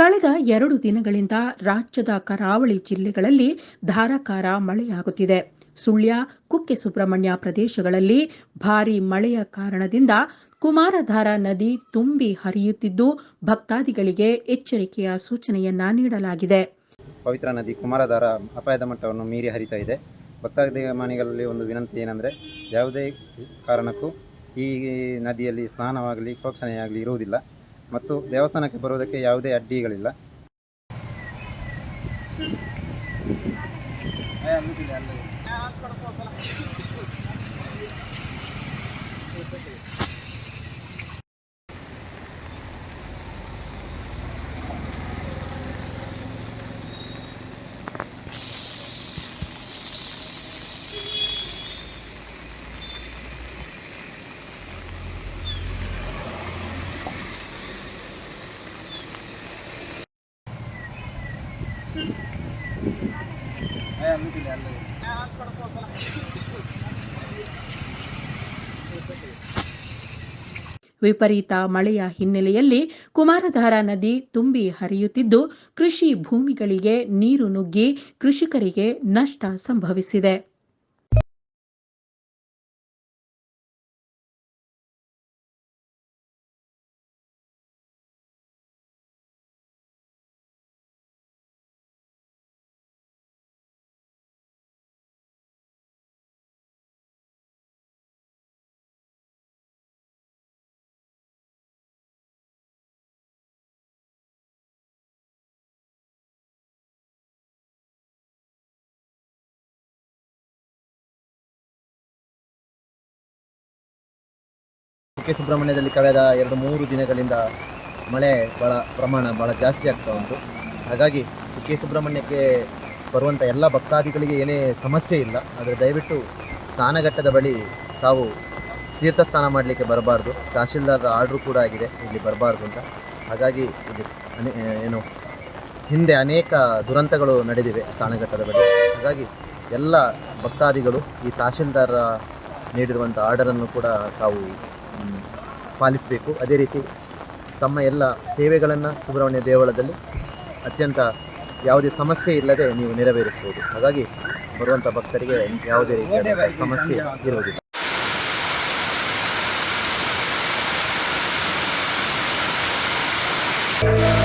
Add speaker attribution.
Speaker 1: ಕಳೆದ ಎರಡು ದಿನಗಳಿಂದ ರಾಜ್ಯದ ಕರಾವಳಿ ಜಿಲ್ಲೆಗಳಲ್ಲಿ ಧಾರಾಕಾರ ಮಳೆಯಾಗುತ್ತಿದೆ. ಸುಳ್ಯ, ಕುಕ್ಕೆ ಸುಬ್ರಹ್ಮಣ್ಯ ಪ್ರದೇಶಗಳಲ್ಲಿ ಭಾರೀ ಮಳೆಯ ಕಾರಣದಿಂದ ಕುಮಾರಧಾರ ನದಿ ತುಂಬಿ ಹರಿಯುತ್ತಿದ್ದು, ಭಕ್ತಾದಿಗಳಿಗೆ ಎಚ್ಚರಿಕೆಯ ಸೂಚನೆಯನ್ನ ನೀಡಲಾಗಿದೆ.
Speaker 2: ಪವಿತ್ರ ನದಿ ಕುಮಾರಧಾರ ಅಪಾಯದ ಮಟ್ಟವನ್ನು ಮೀರಿ ಹರಿತಾ ಇದೆ. ಭಕ್ತಾಭಿಮಾನಿಗಳಲ್ಲಿ ಒಂದು ವಿನಂತಿ ಏನಂದರೆ, ಯಾವುದೇ ಕಾರಣಕ್ಕೂ ಈ ನದಿಯಲ್ಲಿ ಸ್ನಾನವಾಗಲಿ ಪ್ರೋಕ್ಷಣೆಯಾಗಲಿ ಇರುವುದಿಲ್ಲ. ಮತ್ತು ದೇವಸ್ಥಾನಕ್ಕೆ ಬರುವುದಕ್ಕೆ ಯಾವುದೇ ಅಡ್ಡಿಗಳಿಲ್ಲ.
Speaker 1: ವಿಪರೀತ ಮಳೆಯ ಹಿನ್ನೆಲೆಯಲ್ಲಿ ಕುಮಾರಧಾರಾ ನದಿ ತುಂಬಿ ಹರಿಯುತ್ತಿದ್ದು ಕೃಷಿ ಭೂಮಿಗಳಿಗೆ ನೀರು ನುಗ್ಗಿ ಕೃಷಿಕರಿಗೆ ನಷ್ಟ ಸಂಭವಿಸಿದೆ.
Speaker 3: ಕುಕ್ಕೆ ಸುಬ್ರಹ್ಮಣ್ಯದಲ್ಲಿ ಕಳೆದ ಎರಡು ಮೂರು ದಿನಗಳಿಂದ ಮಳೆ ಭಾಳ ಪ್ರಮಾಣ ಭಾಳ ಜಾಸ್ತಿ ಆಗ್ತಾ ಉಂಟು. ಹಾಗಾಗಿ ಕುಕ್ಕೆ ಸುಬ್ರಹ್ಮಣ್ಯಕ್ಕೆ ಬರುವಂಥ ಎಲ್ಲ ಭಕ್ತಾದಿಗಳಿಗೆ ಏನೇ ಸಮಸ್ಯೆ ಇಲ್ಲ. ಆದರೆ ದಯವಿಟ್ಟು ಸ್ನಾನಘಟ್ಟದ ಬಳಿ ತಾವು ತೀರ್ಥ ಸ್ನಾನ ಮಾಡಲಿಕ್ಕೆ ಬರಬಾರ್ದು. ತಹಶೀಲ್ದಾರರ ಆರ್ಡ್ರು ಕೂಡ ಆಗಿದೆ, ಇಲ್ಲಿ ಬರಬಾರ್ದು ಅಂತ. ಹಾಗಾಗಿ ಇದು ಏನು, ಹಿಂದೆ ಅನೇಕ ದುರಂತಗಳು ನಡೆದಿವೆ ಸ್ನಾನಘಟ್ಟದ ಬಳಿ. ಹಾಗಾಗಿ ಎಲ್ಲ ಭಕ್ತಾದಿಗಳು ಈ ತಹಶೀಲ್ದಾರರ ನೀಡಿರುವಂಥ ಆರ್ಡರನ್ನು ಕೂಡ ತಾವು ಪಾಲಿಸಬೇಕು. ಅದೇ ರೀತಿ ತಮ್ಮ ಎಲ್ಲ ಸೇವೆಗಳನ್ನು ಸುಬ್ರಹ್ಮಣ್ಯ ದೇವಳದಲ್ಲಿ ಅತ್ಯಂತ ಯಾವುದೇ ಸಮಸ್ಯೆ ಇಲ್ಲದೆ ನೀವು ನೆರವೇರಿಸ್ಬೋದು ಹಾಗಾಗಿ ಬರುವಂಥ ಭಕ್ತರಿಗೆ ಯಾವುದೇ ರೀತಿಯ ಸಮಸ್ಯೆ ಇರುವುದಿಲ್ಲ.
Speaker 4: Thank